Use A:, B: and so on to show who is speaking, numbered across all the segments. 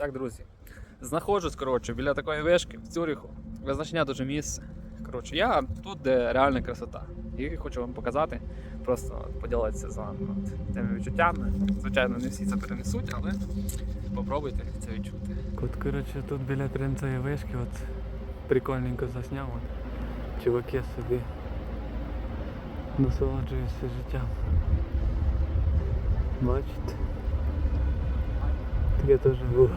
A: Так, друзі, знаходжусь коротше, біля такої вишки в Цюріху. Визначення дуже місце. Коротше, я тут, де реальна красота. І хочу вам показати, просто поділитися з вами от, тими відчуттями. Звичайно, не всі це перенесуть, але попробуйте це відчути.
B: От, коротше, тут біля цієї вишки, от прикольненько засняв. От, чуваки собі насолоджуються життям. Бачите? Таке теж було.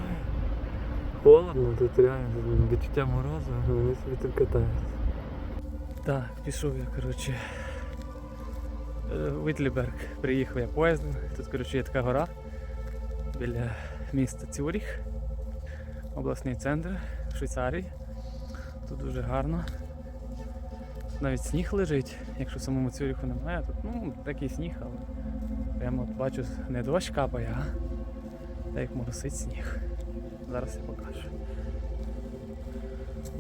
B: Холодно, тут реально відчуття морозу, вони собі тут катаються. Так, пішов я, коротше. е, Вітліберг. Приїхав я поїздом. Тут, коротше, є така гора біля міста Цюріх обласний центр в Швейцарії. Тут дуже гарно. Навіть сніг лежить, якщо в самому Цюріху немає, тут ну, такий сніг, але прямо от бачу, не дощ капає, а так як моросить сніг. Зараз я покажу.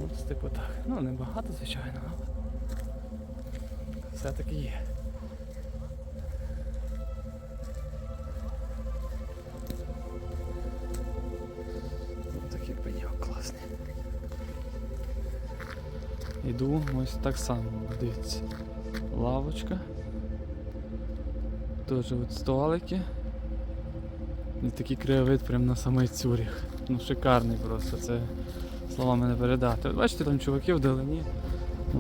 B: От типу так. Ну небагато, звичайно, але все-таки є. Ось такий пеньок класний. Іду ось так само, дивіться. Лавочка. Теж от столики. І такий краєвид прямо на самий Цюріх. Ну шикарний просто, це словами не передати. Бачите, там чуваки вдалині.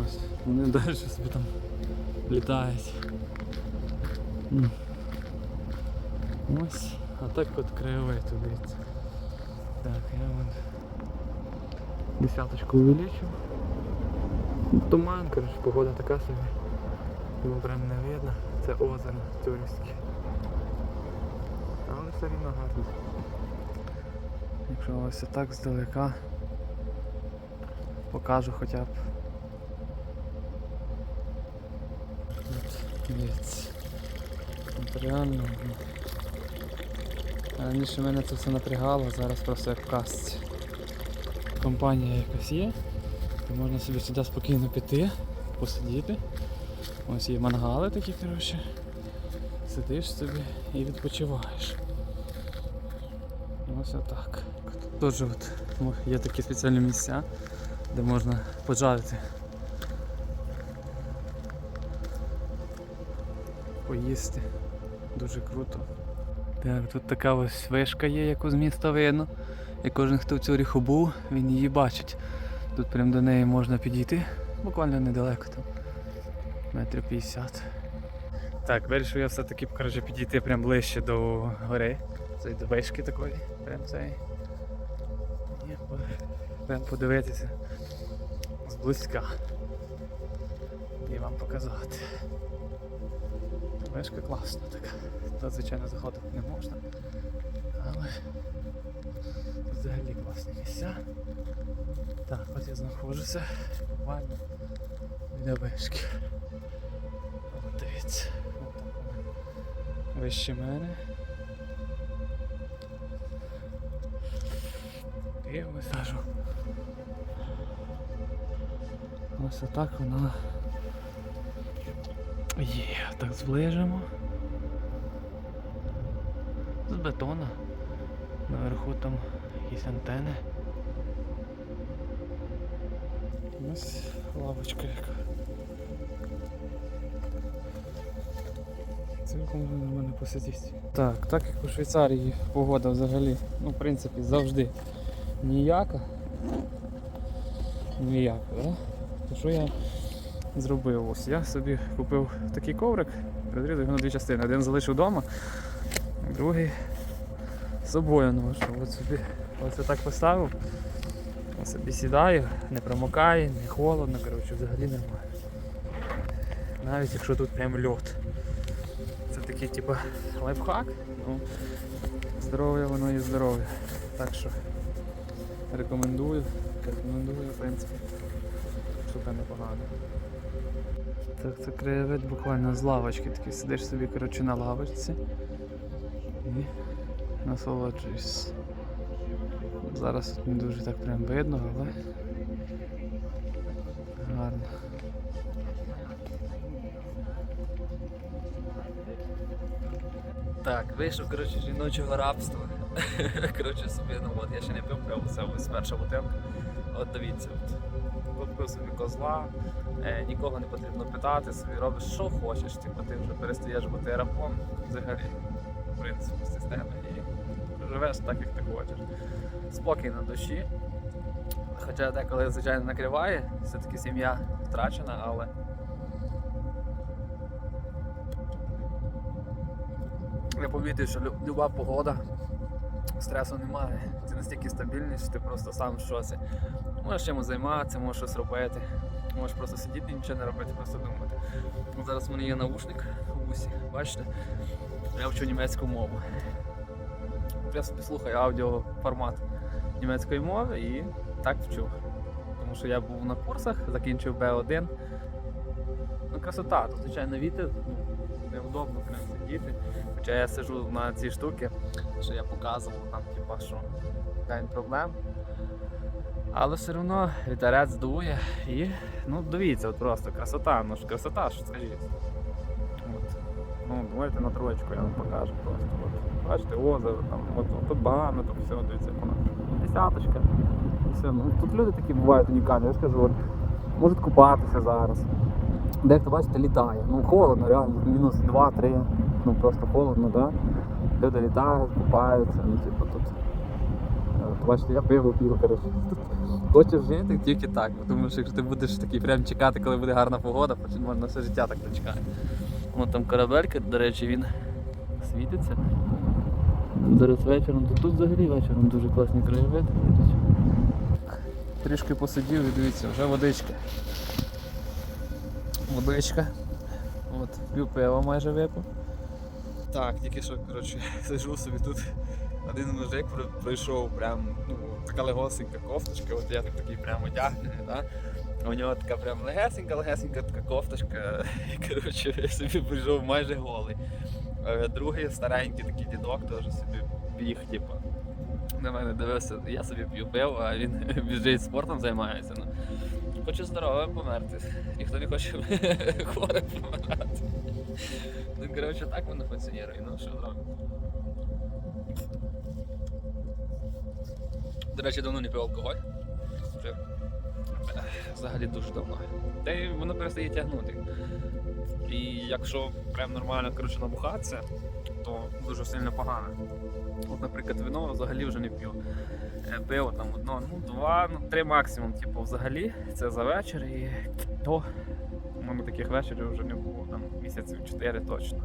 B: Ось, вони далі собі там літають. Ось, а так от краєвид, тут, дивіться. Так, я вон десяточку увеличив. Туман, коротше, погода така собі. Його прям не видно. Це озеро Тюрівське. Але все рівно гарно. Якщо ось так здалека покажу хоча б. Дивіться. Реально. Раніше мене це все напрягало, зараз просто як в казці. Компанія якась є, то можна собі сюди спокійно піти, посидіти. Ось є мангали такі, коротше. Сидиш собі і відпочиваєш. Ось отак. Теж от є такі спеціальні місця, де можна пожарити. Поїсти. Дуже круто. Так, тут така ось вишка є, яку з міста видно. І кожен, хто в Цюріху був, він її бачить. Тут прям до неї можна підійти, буквально недалеко там. Метрів 50. Так, вирішив я все-таки підійти прям ближче до гори. Цієї до вишки такої. Прям цієї. Прям подивитися зблизька. І вам показати. Вишка класна така. Тут, звичайно, заходити не можна. Але взагалі класні місця. Так, от я знаходжуся буквально біля вишки. От дивіться. От так вище мене. І висаджу. Ось отак вона є. Так зближимо. З бетона. Наверху там якісь антени. Ось лавочка яка. Цілком можна нормально посидіти. Так, так як у Швейцарії погода взагалі, ну в принципі завжди ніяка. Ніяка, да? То що я зробив? Ось я собі купив такий коврик, розрізав його на дві частини. Один залишив вдома, другий з собою ношу. От собі ось так поставив. Собі сідаю, не промокає, не холодно, коротше, взагалі нормально. Навіть якщо тут прям льот. Це такий типу лайфхак, ну здоров'я воно і здоров'я. Так що рекомендую, рекомендую, в принципі. Штука непогана. Так, це краєвид буквально з лавочки, такий сидиш собі коротше, на лавочці і насолоджуєшся. Зараз тут не дуже так прям видно, але гарно. Так, вийшов, коротше, жіночого рабства.
A: Коротше, собі, ну от я ще не пив пиво, це ось перша бутилка. От дивіться, от. Купив собі козла, е, нікого не потрібно питати, собі робиш, що хочеш, типу, ти вже перестаєш бути рабом взагалі, в принципі, системи і живеш так, як ти хочеш. Спокій на душі. Хоча деколи, звичайно, накриває, все-таки сім'я втрачена, але. Я помітив, що люба погода, стресу немає. Це настільки стабільність, що ти просто сам в шоці. Можеш чимось займатися, можеш щось робити. Можеш просто сидіти і нічого не робити, просто думати. Зараз в мене є наушник в усі, бачите? Я вчу німецьку мову. Я собі слухаю аудіоформат німецької мови і так вчу. Тому що я був на курсах, закінчив B1. Ну, красота, тут, звичайно, вітер, ну, невдобно прям сидіти. Хоча я сижу на цій штуці, що я показував там, типа, що день проблем. Але все одно вітерець дує і ну дивіться, от просто красота, ну ж красота, що скажіть. От. Ну, давайте на троєчку я вам покажу просто. От. Бачите, озеро, там, от, от, тут багато, тут все, дивіться, як воно. Десяточка. Все. Ну, тут люди такі бувають унікальні, я ж кажу, от, можуть купатися зараз. Дехто, бачите, літає. Ну холодно, реально, мінус 2-3. Ну просто холодно, так? Да? Люди літають, купаються, ну типу тут. е, Бачите, я пиво пів, коротше. Хочеш жити тільки так, тому що якщо ти будеш такий прям чекати, коли буде гарна погода, потім можна все життя так прочекати. Вон там корабелька, до речі, він світиться. Зараз вечором, то тут взагалі вечором дуже класні краєвиди. Трішки посидів і дивіться, вже водичка. Водичка. От, пів пива майже випив. Так, тільки що, коротше, сижу собі тут. Один мужик пройшов прям, ну, така легосенька кофточка, от я так такий прям одягнений, да? У нього така прям легесенька, легесенька така кофточка. Коротше, собі прийшов майже голий. Другий старенький такий дідок теж собі біг, типу. На мене дивився, я собі п'ю пиво, а він біжить спортом займається. Ну. Хочу здоровим померти. Ніхто не хоче хворим помирати. Коротше, так воно функціонує, ну що зробити. До речі, давно не пив алкоголь. Вже взагалі дуже давно. Та й воно перестає тягнути. І якщо прям нормально коротше, набухатися, то дуже сильно погано. От, наприклад, вино взагалі вже не п'ю. Е, Пиво там одно, ну два, ну три максимум, типу, взагалі. Це за вечір і то. У мене таких вечорів вже не було, місяців 4 точно.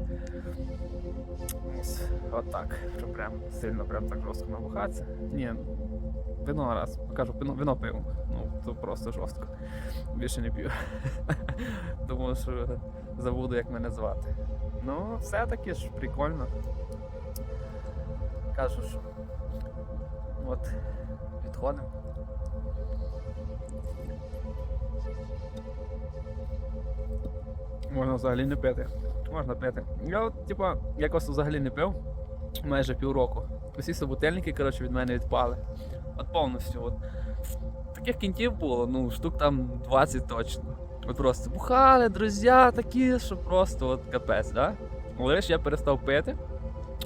A: Ось, от так, що прям сильно прям так жорстко набухатися. Ні, вино раз, кажу, вино, вино пиво. Ну, то просто жорстко. Більше не п'ю. Тому що забуду, як мене звати. Ну, все-таки ж прикольно. Кажу, що от відходимо. Можна взагалі не пити. Можна пити. Я от, типа, якось взагалі не пив майже півроку. Усі собутельники, коротше, від мене відпали. От повністю. От. Таких кінтів було, ну, штук там 20 точно. От просто бухали, друзі такі, що просто от капець, да? Але ж я перестав пити,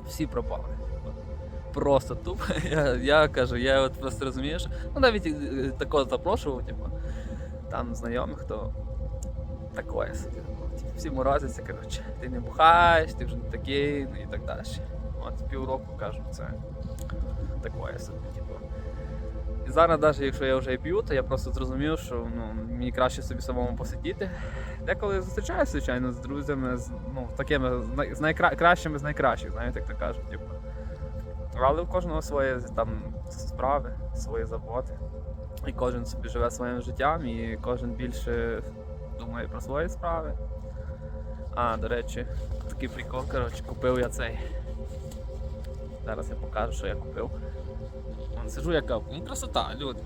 A: всі пропали. Просто тупо. Я, я кажу, я от просто розумію, що ну навіть е, такого запрошував, типу, там знайомих, то такое собі. Всі морозяться, коротше, ти не бухаєш, ти вже не такий, ну і так далі. От півроку кажу, це такое собі, типу. І зараз, навіть якщо я вже і п'ю, то я просто зрозумів, що ну, мені краще собі самому посидіти. Деколи зустрічаюся, звичайно, з друзями, з, ну, такими з, най, з найкращих, знаєте, як то кажуть. Типу. Але у кожного своє там справи, свої заботи. І кожен собі живе своїм життям, і кожен більше думає про свої справи. А, до речі, такий прикол, коротше, купив я цей. Зараз я покажу, що я купив. Вон, сижу я кап. Ну красота, люди.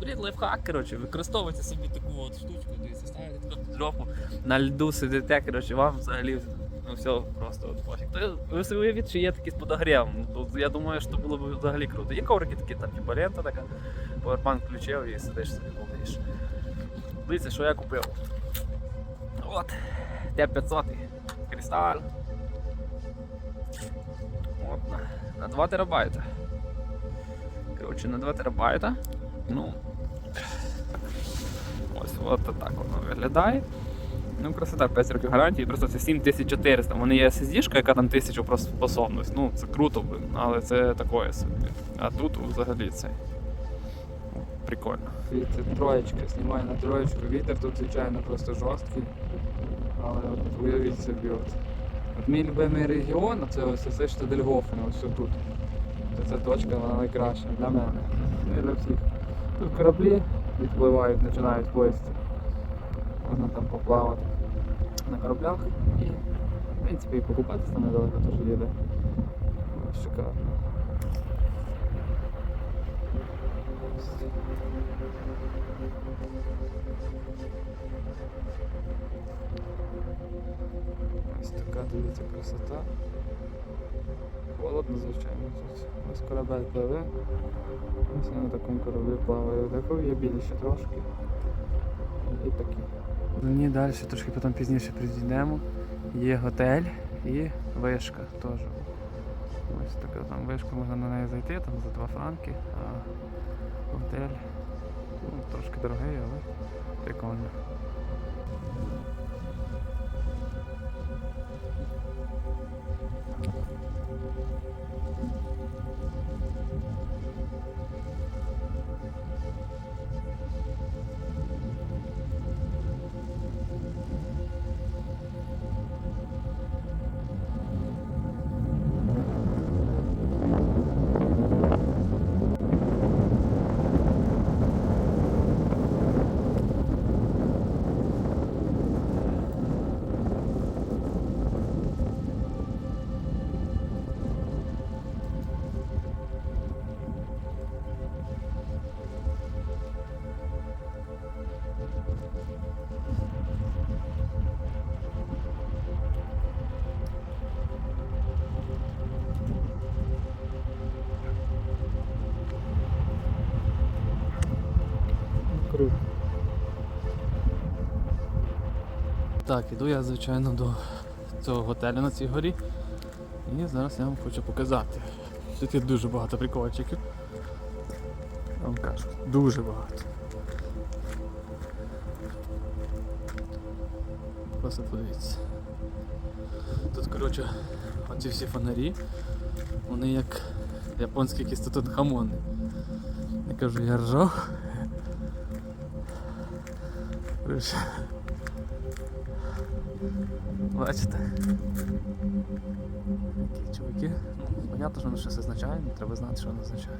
A: Беріть лайфхак, коротше, використовуйте собі таку от штучку, дивіться, ставите таку під жопу, на льду сидите, коротше, вам взагалі ну все просто от пофіг. То ви собі уявіть, що є такі з подогрівом. То я думаю, що було б взагалі круто. Є коврики такі, там типу лента така, повербанк включив і сидиш собі балдиш. Дивіться, що я купив. От, Т500 кристаль. От, на 2 терабайта. Коротше, на 2 терабайта. Ну. Ось от так воно виглядає. Ну, красота, 5 років гарантії, просто це 7400. У мене є SSD, яка там 1000 про способність. Ну, це круто, блин, але це такое собі. А тут взагалі це прикольно.
B: Це троєчка, знімаю на троєчку. Вітер тут, звичайно, просто жорсткий. Але уявіть собі, от. От мій любимий регіон, це ось це Штадельгофен, ось тут. Ця точка найкраща для мене. Ну і для всіх. Тут кораблі відпливають, починають плисти. Можна там поплавати на кораблях і, в принципі, і покупатися там недалеко теж їде. Шикарно. Ось така дивіться красота. Холодно, звичайно, тут. Ось корабель пливе. Ось на такому кораблі плаваю. Такого є більше трошки. І такі. Ні, далі трошки потім пізніше підійдемо. Є готель і вишка теж. Ось така там вишка, можна на неї зайти там за 2 франки, а готель ну, трошки дорогий, але прикольно. Так, іду я, звичайно, до цього готелю на цій горі. І зараз я вам хочу показати. Тут є дуже багато прикольчиків. Я вам кажу, дуже багато. Просто подивіться. Тут, коротше, оці всі фонарі, вони як японські якісь тут хамони. Я кажу, я ржав. Бачите? Які чуваки. Ну, понятно, що воно щось означає, але треба знати, що воно означає.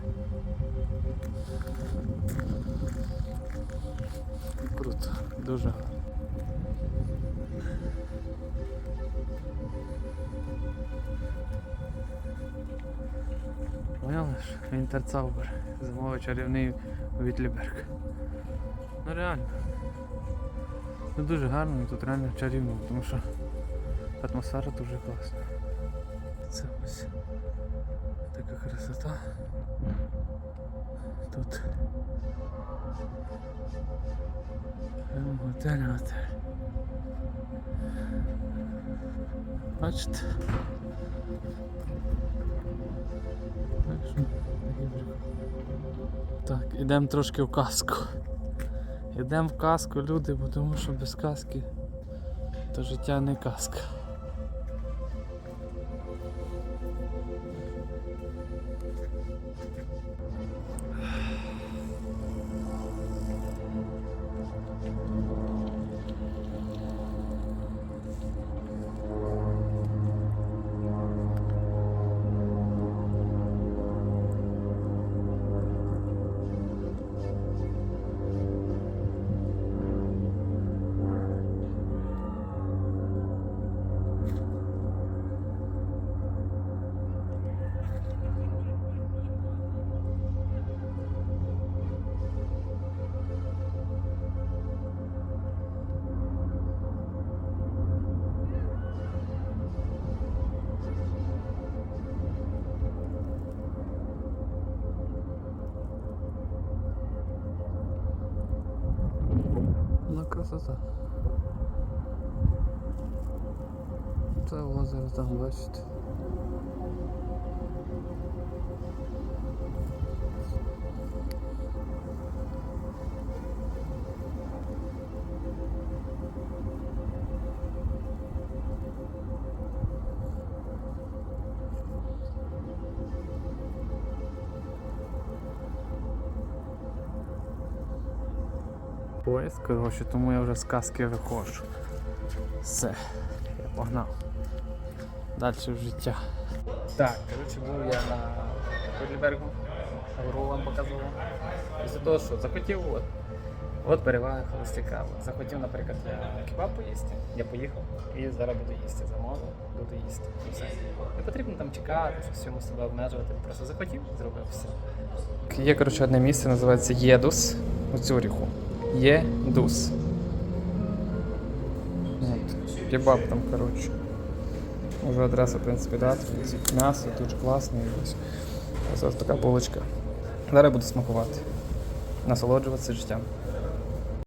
B: Круто, дуже. Поняли? Вінтерцаубер. Зимовий чарівний Вітліберг. Ну реально. Це дуже гарно тут реально чарівно, тому що атмосфера дуже класна. Це ось така красота. Тут прямо готель, готель. Бачите? Так ідемо трошки в казку. Йдемо в казку, люди, бо тому що без казки то життя не казка. Красота. Це озеро там бачите. Поїзд, коротше, тому я вже з каски виходжу. Все, я погнав. Далі в життя. Так, коротше, був я на Кодлібергу, Авру вам показував. Після того, що захотів, от, от перевага холостяка. От, захотів, наприклад, я кебаб поїсти, я поїхав і зараз буду їсти. Замовив, буду їсти. І все. Не потрібно там чекати, щось всьому себе обмежувати. Просто захотів, зробив все. Є, коротше, одне місце, називається Єдус у Цюріху. Єдус. дус. Кебаб там, коротше. Уже адреса, в принципі, да, тут м'ясо дуже класне. і Ось. Ось ось така булочка. Зараз буду смакувати. Насолоджуватися життям.